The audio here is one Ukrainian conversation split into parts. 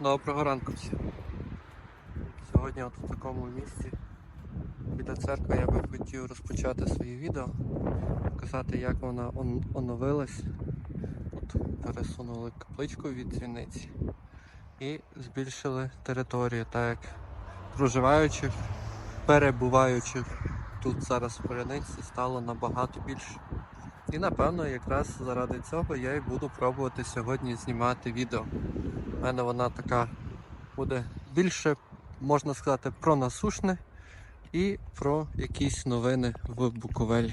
Доброго ранку всім. Сьогодні от в такому місці біля церкви я би хотів розпочати своє відео, показати як вона он- оновилась. Тут пересунули капличку від дзвіниці і збільшили територію, так як проживаючих, перебуваючих тут зараз в Поляниці стало набагато більше. І напевно якраз заради цього я і буду пробувати сьогодні знімати відео. У мене вона така буде більше, можна сказати, про насушне і про якісь новини в Буковелі.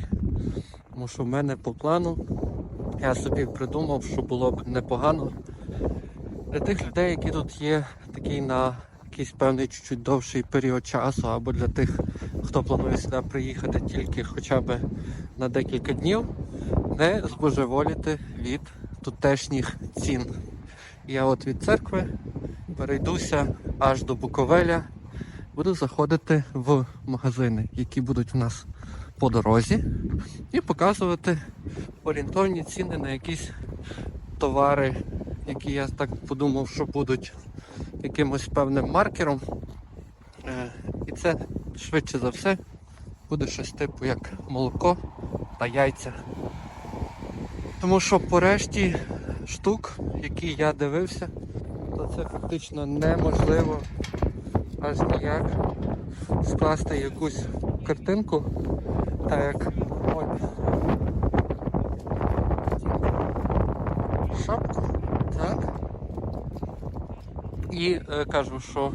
Тому що в мене по плану я собі придумав, що було б непогано для тих людей, які тут є, такий на якийсь певний чуть-чуть довший період часу, або для тих, хто планує сюди приїхати тільки хоча б на декілька днів, не збожеволіти від тутешніх цін. Я от від церкви перейдуся аж до Буковеля. Буду заходити в магазини, які будуть у нас по дорозі, і показувати орієнтовні ціни на якісь товари, які я так подумав, що будуть якимось певним маркером. Е, І це швидше за все буде щось типу як молоко та яйця. Тому що по решті штук, які я дивився, то це фактично неможливо аж ніяк скласти якусь картинку, так як ой, шапку, так. І е, кажу, що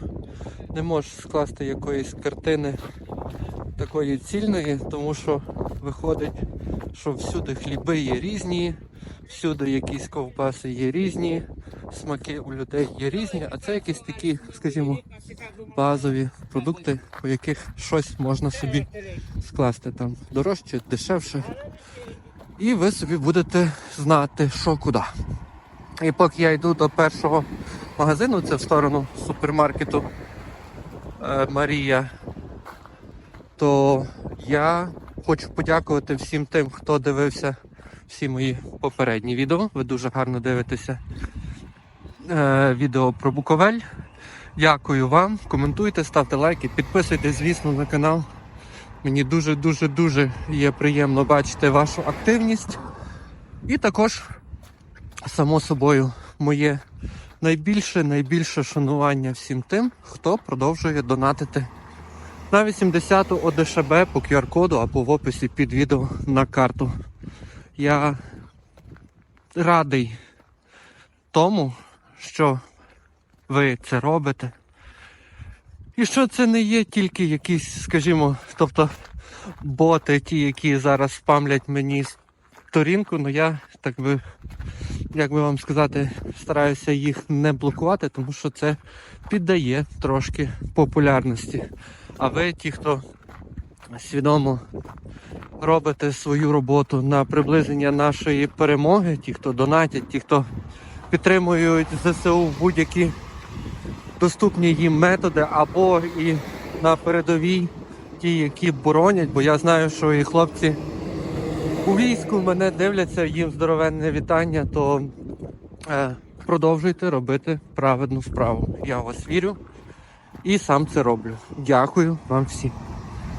не можеш скласти якоїсь картини такої цільної, тому що виходить, що всюди хліби є різні, всюди якісь ковбаси є різні, смаки у людей є різні, а це якісь такі, скажімо, базові продукти, по яких щось можна собі скласти там дорожче, дешевше. І ви собі будете знати, що куди. І поки я йду до першого магазину, це в сторону супермаркету е, Марія, то я хочу подякувати всім тим, хто дивився всі мої попередні відео. Ви дуже гарно дивитеся е, відео про Буковель. Дякую вам. Коментуйте, ставте лайки, підписуйтесь, звісно, на канал. Мені дуже-дуже дуже є приємно бачити вашу активність. І також, само собою, моє найбільше найбільше шанування всім тим, хто продовжує донатити на 80 ОДШБ по QR-коду або в описі під відео на карту. Я радий тому, що ви це робите. І що це не є тільки якісь, скажімо, тобто боти, ті, які зараз спамлять мені сторінку, ну я так би, як би вам сказати, стараюся їх не блокувати, тому що це піддає трошки популярності. А ви, ті, хто свідомо робите свою роботу на приближення нашої перемоги, ті, хто донатять, ті, хто підтримують ЗСУ будь-які доступні їм методи, або і на передовій ті, які боронять, бо я знаю, що і хлопці у війську мене дивляться, їм здоровенне вітання, то е, продовжуйте робити праведну справу. Я вас вірю і сам це роблю. Дякую вам всім.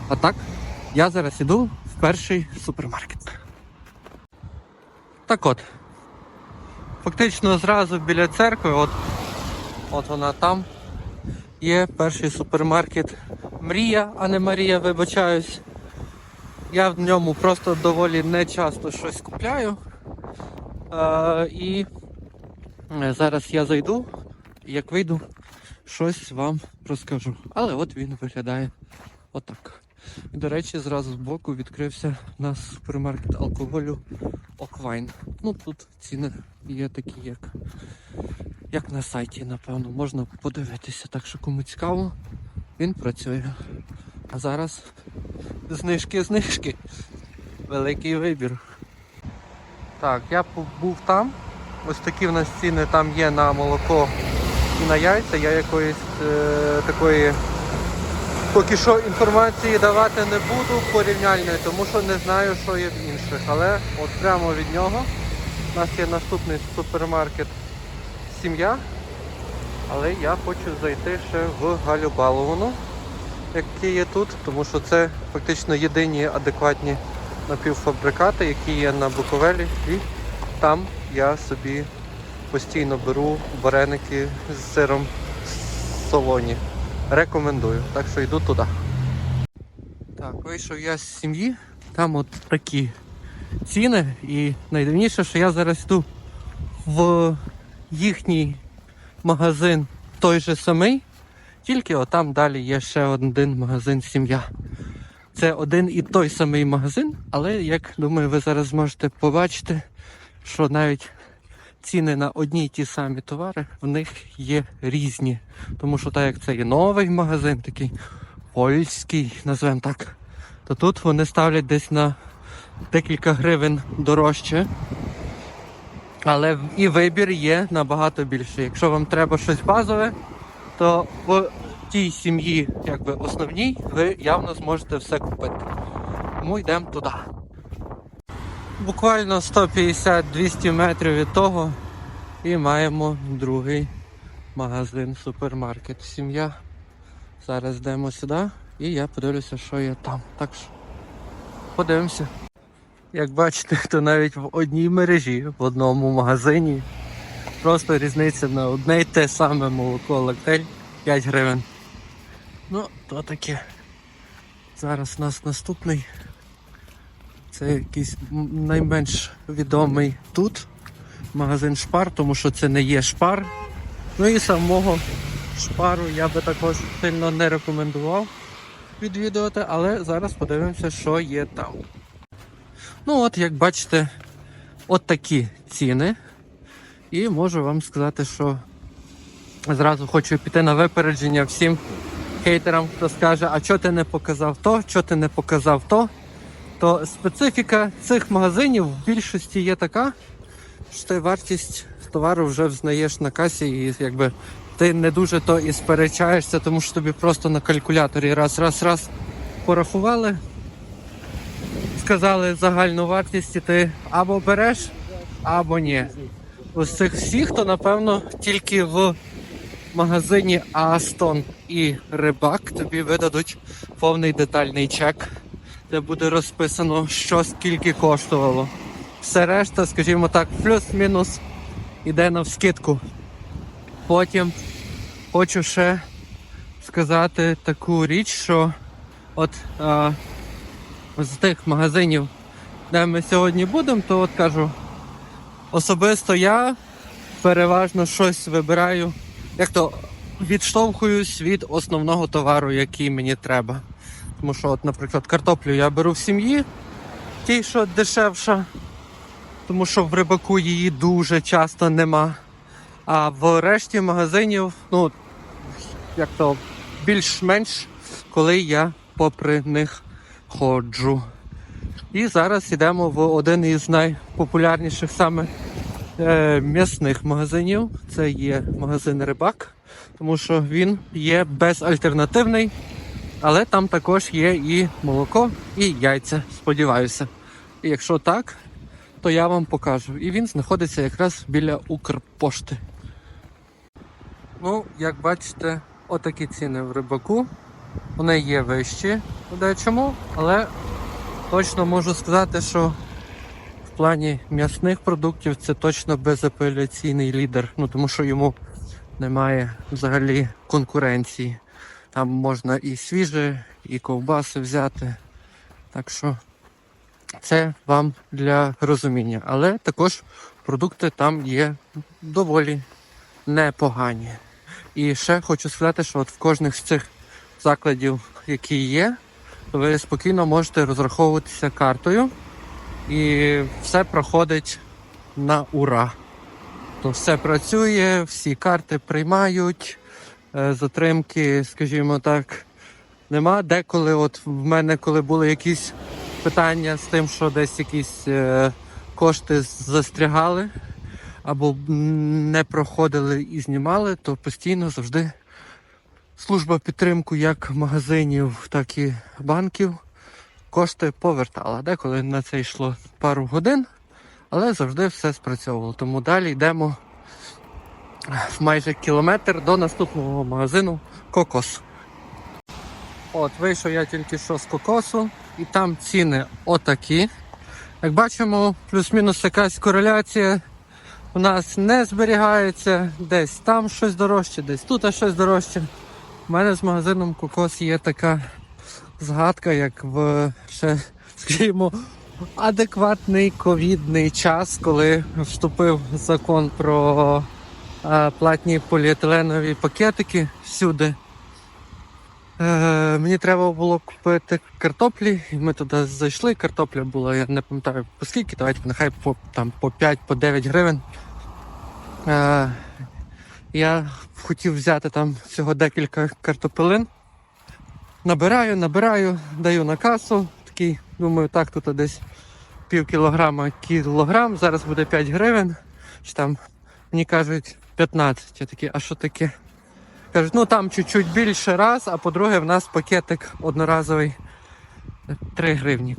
А так, я зараз іду в перший супермаркет. Так от. Фактично зразу біля церкви, от, от вона там, є перший супермаркет Мрія, а не Марія, вибачаюсь. Я в ньому просто доволі не часто щось купляю. Е, і е, зараз я зайду, і як вийду, щось вам розкажу. Але от він виглядає отак. До речі, зразу збоку відкрився у нас супермаркет алкоголю Оквайн. Ну тут ціни є такі, як, як на сайті, напевно, можна подивитися. Так що кому цікаво, він працює. А зараз знижки, знижки. Великий вибір. Так, я був там. Ось такі в нас ціни там є на молоко і на яйця. Я якоїсь е, такої поки що інформації давати не буду порівняльної, тому що не знаю, що є в інших. Але от прямо від нього у нас є наступний супермаркет Сім'я. Але я хочу зайти ще в Галю Баловану, які є тут, тому що це фактично єдині адекватні напівфабрикати, які є на Буковелі. І там я собі постійно беру вареники з сиром в солоні. Рекомендую. Так що йду туди. Так, вийшов я з сім'ї, там от такі ціни. І найдивніше, що я зараз йду в їхній магазин той же самий, тільки отам далі є ще один магазин сім'я. Це один і той самий магазин, але як думаю, ви зараз зможете побачити, що навіть ціни на одні й ті самі товари в них є різні. Тому що так як це є новий магазин, такий польський, назвемо так, то тут вони ставлять десь на декілька гривень дорожче. Але і вибір є набагато більше. Якщо вам треба щось базове, то в тій сім'ї, якби основній, ви явно зможете все купити. Тому йдемо туди. Буквально 150-200 метрів від того і маємо другий магазин, супермаркет. Сім'я. Зараз йдемо сюди і я подивлюся, що є там. Так що подивимося. Як бачите, то навіть в одній мережі, в одному магазині, просто різниця на одне й те саме молоко лактель 5 гривень. Ну, то таке. Зараз у нас наступний. Це якийсь найменш відомий тут магазин Шпар, тому що це не є шпар. Ну і самого шпару я би також сильно не рекомендував відвідувати, але зараз подивимося, що є там. Ну от, як бачите, от такі ціни. І можу вам сказати, що зразу хочу піти на випередження всім хейтерам, хто скаже, а чого ти не показав то, що ти не показав то. То специфіка цих магазинів в більшості є така, що ти вартість товару вже взнаєш на касі, і якби ти не дуже то і сперечаєшся, тому що тобі просто на калькуляторі раз, раз, раз порахували, сказали загальну вартість, і ти або береш, або ні. Ось цих всіх, то напевно тільки в магазині Астон і Рибак тобі видадуть повний детальний чек, де буде розписано, що скільки коштувало. Все решта, скажімо так, плюс-мінус іде на вскидку. Потім хочу ще сказати таку річ, що от а, з тих магазинів, де ми сьогодні будемо, то от кажу, особисто я переважно щось вибираю, як то відштовхуюсь від основного товару, який мені треба. Тому що, от, наприклад, картоплю я беру в сім'ї, тій, що дешевша, тому що в рибаку її дуже часто нема. А в решті магазинів, ну, як то більш-менш, коли я попри них ходжу. І зараз йдемо в один із найпопулярніших саме е, м'ясних магазинів. Це є магазин Рибак, тому що він є безальтернативний, але там також є і молоко, і яйця, сподіваюся. І якщо так, то я вам покажу. І він знаходиться якраз біля Укрпошти. Ну, як бачите, отакі ціни в рибаку. Вони є вищі у дечому, але точно можу сказати, що в плані м'ясних продуктів це точно безапеляційний лідер. Ну тому що йому немає взагалі конкуренції. Там можна і свіже, і ковбаси взяти. Так що це вам для розуміння. Але також продукти там є доволі непогані. І ще хочу сказати, що от в кожних з цих закладів, які є, ви спокійно можете розраховуватися картою, і все проходить на ура. То все працює, всі карти приймають, е, затримки, скажімо так, нема. Деколи, от в мене, коли були якісь питання з тим, що десь якісь е, кошти застрягали або не проходили і знімали, то постійно завжди служба підтримку як магазинів, так і банків кошти повертала. Деколи на це йшло пару годин, але завжди все спрацьовувало. Тому далі йдемо в майже кілометр до наступного магазину Кокос. От, вийшов я тільки що з кокосу, і там ціни отакі. Як бачимо, плюс-мінус якась кореляція у нас не зберігається. Десь там щось дорожче, десь тут щось дорожче. У мене з магазином Кокос є така згадка, як в ще, скажімо, адекватний ковідний час, коли вступив закон про е, платні поліетиленові пакетики всюди. Е, мені треба було купити картоплі, і ми туди зайшли. Картопля була, я не пам'ятаю по скільки, давайте нехай по, там, по 5 по 9 гривень. Е, я хотів взяти там всього декілька картопелин. Набираю, набираю, даю на касу. Такий, думаю, так, тут десь пів кілограма кілограм, зараз буде 5 гривень. Чи там мені кажуть 15. Я такий, а що таке? Кажуть, ну там чуть-чуть більше раз, а по-друге, в нас пакетик одноразовий 3 гривні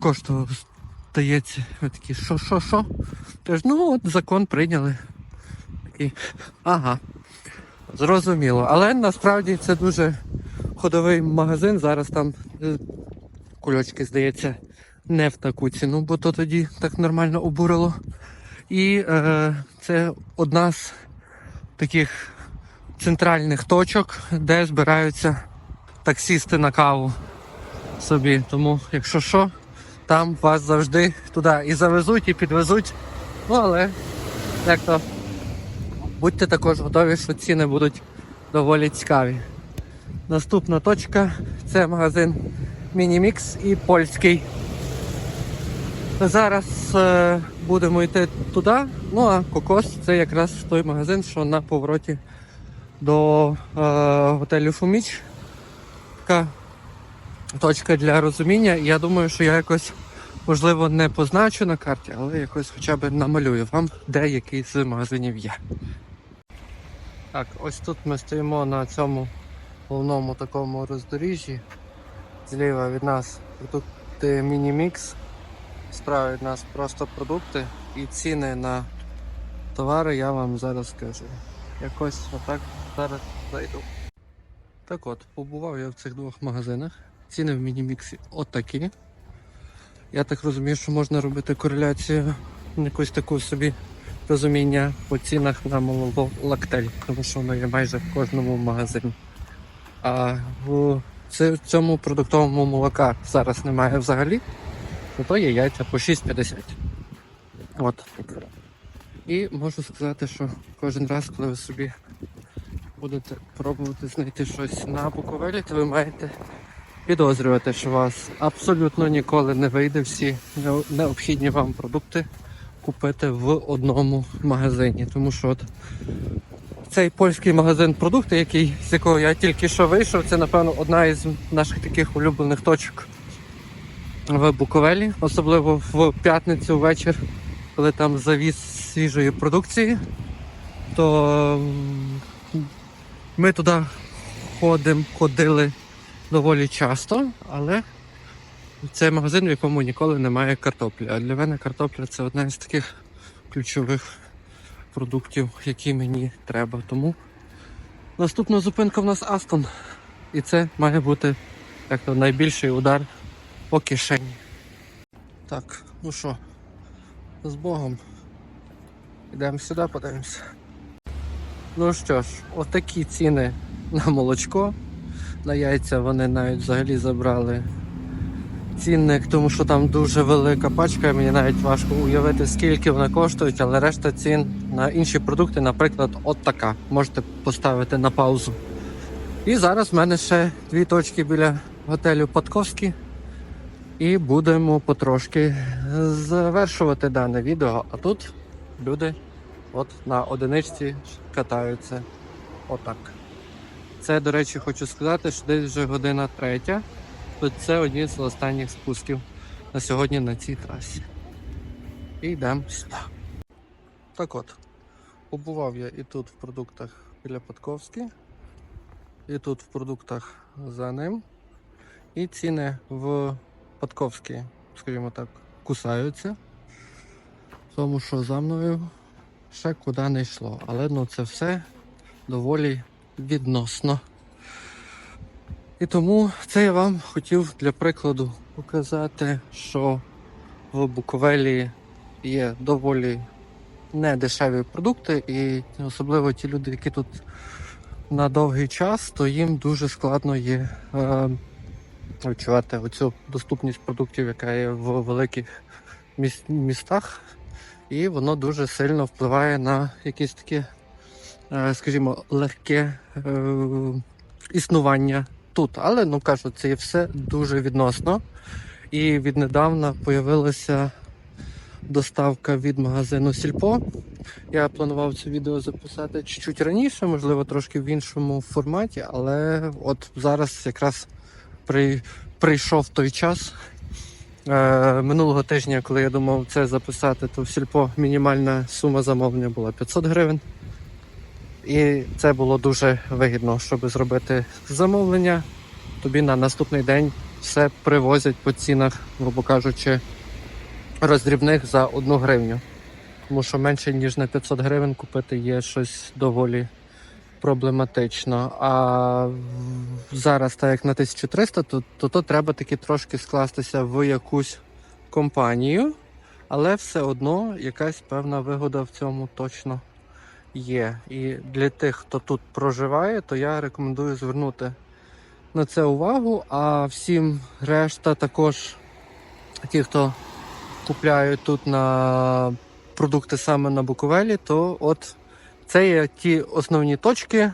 коштував, здається. Ви такі, що, що, що? Кажуть, ну от закон прийняли. Такий, ага. Зрозуміло. Але насправді це дуже ходовий магазин. Зараз там е, кульочки, здається, не в таку ціну, бо то тоді так нормально обурило. І е, це одна з таких центральних точок, де збираються таксісти на каву собі. Тому, якщо що, там вас завжди туди і завезуть, і підвезуть. Ну, але як то будьте також готові, що ціни будуть доволі цікаві. Наступна точка це магазин Мінімікс і польський. Зараз е, будемо йти туди. Ну а Кокос це якраз той магазин, що на повороті до е, готелю Фуміч. Така точка для розуміння. Я думаю, що я якось, можливо, не позначу на карті, але якось хоча б намалюю вам, де який з магазинів є. Так, ось тут ми стоїмо на цьому головному такому роздоріжжі. Зліва від нас продукти Мінімікс. Справа від нас просто продукти і ціни на товари я вам зараз скажу. Якось отак зараз зайду. Так от, побував я в цих двох магазинах. Ціни в мініміксі отакі. Я так розумію, що можна робити кореляцію, якусь таку собі розуміння по цінах на лактель, тому що воно є майже в кожному магазині. А в цьому продуктовому молока зараз немає взагалі, зато є яйця по 6,50. От. І можу сказати, що кожен раз, коли ви собі будете пробувати знайти щось на Буковелі, то ви маєте підозрювати, що у вас абсолютно ніколи не вийде всі необхідні вам продукти купити в одному магазині. Тому що от цей польський магазин продукти, який, з якого я тільки що вийшов, це, напевно, одна із наших таких улюблених точок в Буковелі, особливо в п'ятницю ввечір, коли там завіз свіжої продукції, то ми туди ходимо, ходили доволі часто, але це магазин, в якому ніколи немає картоплі. А для мене картопля це одна із таких ключових продуктів, які мені треба. Тому наступна зупинка в нас Астон. І це має бути як то найбільший удар по кишені. Так, ну що, з Богом. Йдемо сюди, подивимося. Ну що ж, отакі ціни на молочко. На яйця вони навіть взагалі забрали цінник, тому що там дуже велика пачка, мені навіть важко уявити, скільки вона коштують, але решта цін на інші продукти, наприклад, от така. Можете поставити на паузу. І зараз в мене ще дві точки біля готелю Подковський. І будемо потрошки завершувати дане відео. А тут люди от на одиничці катаються отак. Це, до речі, хочу сказати, що десь вже година третя. То це одні з останніх спусків на сьогодні на цій трасі. І йдемо сюди. Так от, побував я і тут в продуктах біля Подковський, і тут в продуктах за ним. І ціни в Подковській, скажімо так, кусаються. Тому що за мною ще куди не йшло. Але ну це все доволі відносно. І тому це я вам хотів для прикладу показати, що в Буковелі є доволі недешеві продукти, і особливо ті люди, які тут на довгий час, то їм дуже складно є е, відчувати оцю доступність продуктів, яка є в великих міс- містах, і воно дуже сильно впливає на якісь такі, е, скажімо, легке е, існування тут. Але ну кажу, це є все дуже відносно. І віднедавна появилася доставка від магазину Сільпо. Я планував це відео записати чуть-чуть раніше, можливо, трошки в іншому форматі, але от зараз якраз при, прийшов той час. Е, минулого тижня, коли я думав це записати, то в Сільпо мінімальна сума замовлення була 500 гривень. І це було дуже вигідно, щоб зробити замовлення. Тобі на наступний день все привозять по цінах, грубо кажучи, роздрібних за 1 гривню. Тому що менше ніж на 500 гривень купити є щось доволі проблематично. А зараз, так як на 1300, то, то, то треба таки трошки скластися в якусь компанію, але все одно якась певна вигода в цьому точно є. І для тих, хто тут проживає, то я рекомендую звернути на це увагу. А всім решта також ті, хто купляють тут на продукти саме на Буковелі, то от це є ті основні точки,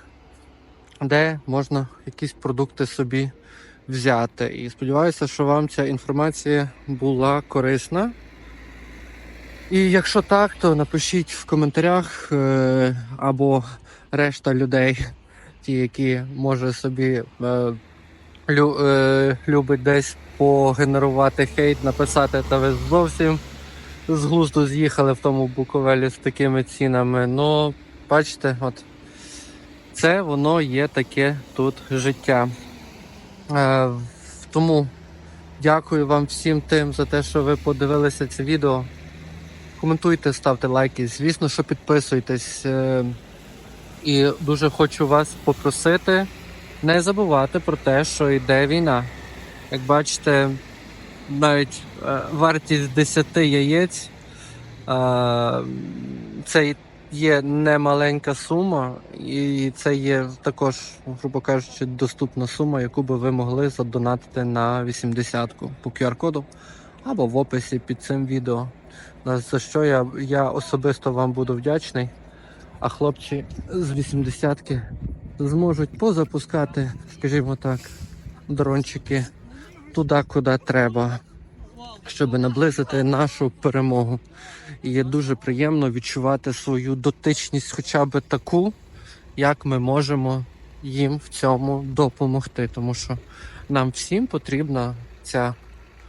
де можна якісь продукти собі взяти. І сподіваюся, що вам ця інформація була корисна. І якщо так, то напишіть в коментарях е, або решта людей, ті, які може собі е, лю, е, любить десь погенерувати хейт, написати, та ви зовсім з глузду з'їхали в тому Буковелі з такими цінами. Ну, бачите, от це воно є таке тут життя. Тому дякую вам всім тим за те, що ви подивилися це відео. Коментуйте, ставте лайки. Звісно, що підписуйтесь. Е, І дуже хочу вас попросити не забувати про те, що йде війна. Як бачите, навіть е, вартість 10 яєць е, це є немаленька сума, і це є також, грубо кажучи, доступна сума, яку би ви могли задонатити на 80-ку по QR-коду або в описі під цим відео. За що я, я особисто вам буду вдячний. А хлопці з 80-ки зможуть позапускати, скажімо так, дрончики туди, куди треба, щоб наблизити нашу перемогу. І є дуже приємно відчувати свою дотичність, хоча б таку, як ми можемо їм в цьому допомогти. Тому що нам всім потрібна ця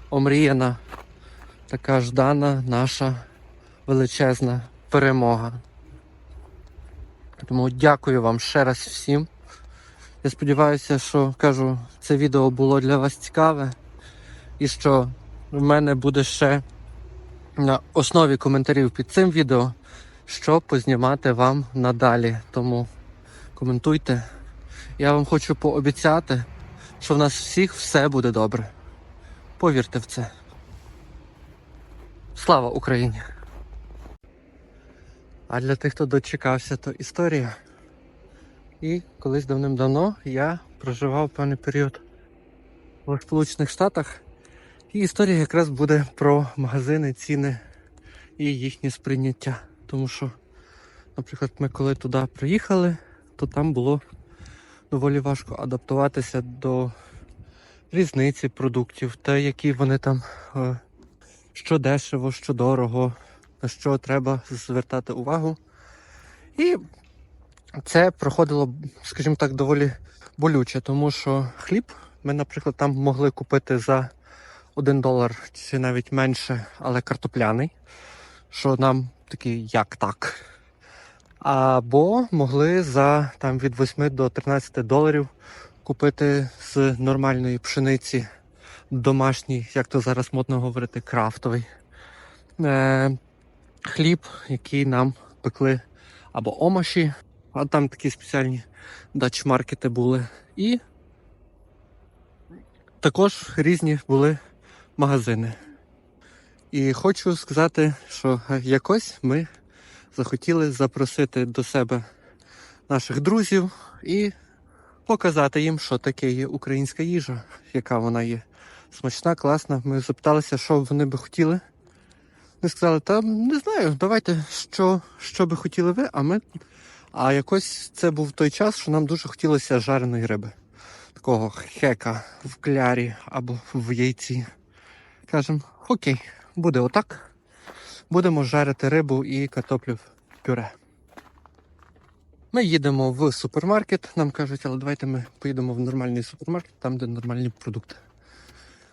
омріяна, така ждана наша величезна перемога. Тому дякую вам ще раз всім. Я сподіваюся, що кажу, це відео було для вас цікаве і що в мене буде ще на основі коментарів під цим відео, що познімати вам надалі. Тому коментуйте. Я вам хочу пообіцяти, що в нас всіх все буде добре. Повірте в це. Слава Україні! А для тих, хто дочекався, то історія. І колись давним-давно я проживав певний період в Сполучених Штатах. І історія якраз буде про магазини, ціни і їхнє сприйняття. Тому що, наприклад, ми коли туди приїхали, то там було доволі важко адаптуватися до різниці продуктів, та які вони там, е, що дешево, що дорого, на що треба звертати увагу. І це проходило, скажімо так, доволі болюче, тому що хліб ми, наприклад, там могли купити за 1 долар чи навіть менше, але картопляний, що нам такий як так. Або могли за там, від 8 до 13 доларів купити з нормальної пшениці домашній, як то зараз модно говорити, крафтовий. Е, хліб, який нам пекли або омаші, а там такі спеціальні дачмаркети були. І також різні були магазини. І хочу сказати, що якось ми захотіли запросити до себе наших друзів і показати їм, що таке є українська їжа, яка вона є. Смачна, класна. Ми запиталися, що вони би хотіли. Вони сказали, та не знаю, давайте, що, що би хотіли ви, а ми. А якось це був той час, що нам дуже хотілося жареної риби. Такого хека в клярі або в яйці. Кажемо, окей, буде отак. Будемо жарити рибу і картоплю в пюре. Ми їдемо в супермаркет, нам кажуть, але давайте ми поїдемо в нормальний супермаркет, там, де нормальні продукти,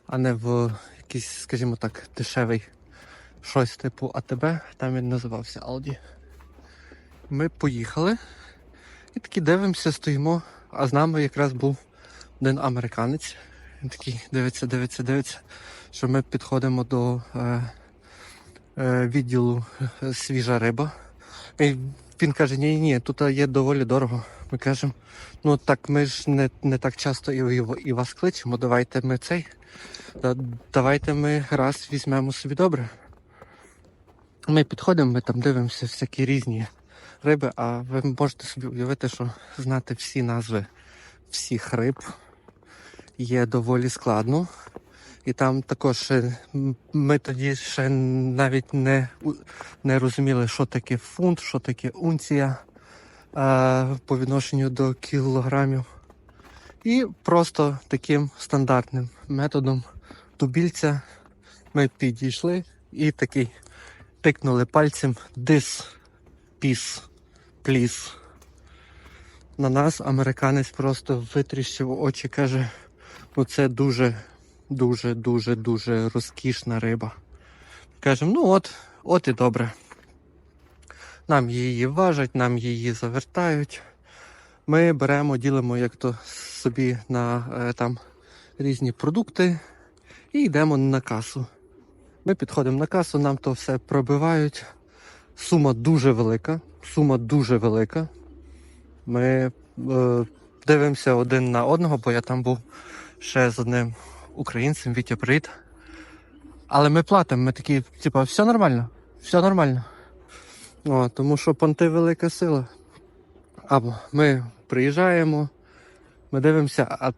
а не в якийсь, скажімо так, дешевий щось типу АТБ, там він називався Aldi. Ми поїхали і такі дивимося, стоїмо, а з нами якраз був один американець. Він такий дивиться, дивиться, дивиться, що ми підходимо до е, е, відділу е, свіжа риба. І він каже, ні, ні, тут є доволі дорого. Ми кажемо, ну так ми ж не, не так часто і, і, вас кличемо, давайте ми цей. Давайте ми раз візьмемо собі добре. Ми підходимо, ми там дивимося всякі різні риби, а ви можете собі уявити, що знати всі назви всіх риб є доволі складно. І там також ми тоді ще навіть не, не розуміли, що таке фунт, що таке унція е, по відношенню до кілограмів. І просто таким стандартним методом дубільця ми підійшли і такий тикнули пальцем this piece, please. На нас американець просто витріщив очі, каже, ну це дуже, дуже, дуже, дуже розкішна риба. Кажемо, ну от, от і добре. Нам її важать, нам її завертають. Ми беремо, ділимо як то собі на е, там різні продукти і йдемо на касу. Ми підходимо на касу, нам то все пробивають. Сума дуже велика. Сума дуже велика. Ми е, дивимося один на одного, бо я там був ще з одним українцем, Вітя Привіт. Але ми платимо, ми такі, типа, все нормально, все нормально. О, тому що понти велика сила. Або ми приїжджаємо, ми дивимося, а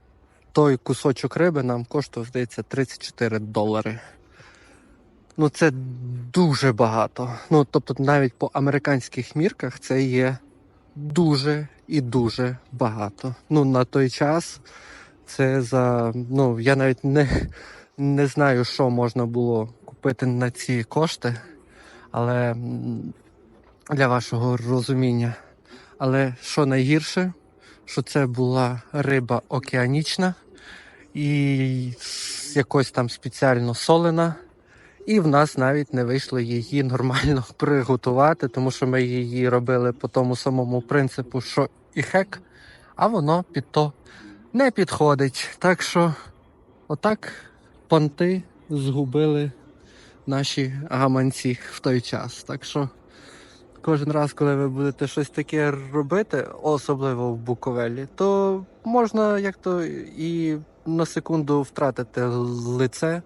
той кусочок риби нам коштує, здається, 34 долари. Ну, це дуже багато. Ну, тобто, навіть по американських мірках це є дуже і дуже багато. Ну, на той час це за. Ну, я навіть не, не знаю, що можна було купити на ці кошти, але для вашого розуміння. Але що найгірше, що це була риба океанічна і якось там спеціально солена. І в нас навіть не вийшло її нормально приготувати, тому що ми її робили по тому самому принципу, що і хек, а воно під то не підходить. Так що, отак понти згубили наші гаманці в той час. Так що кожен раз, коли ви будете щось таке робити, особливо в Буковелі, то можна як то і на секунду втратити лице,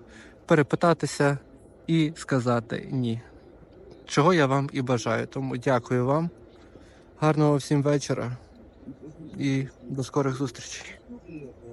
перепитатися і сказати ні. Чого я вам і бажаю. Тому дякую вам. Гарного всім вечора і до скорих зустрічей. you.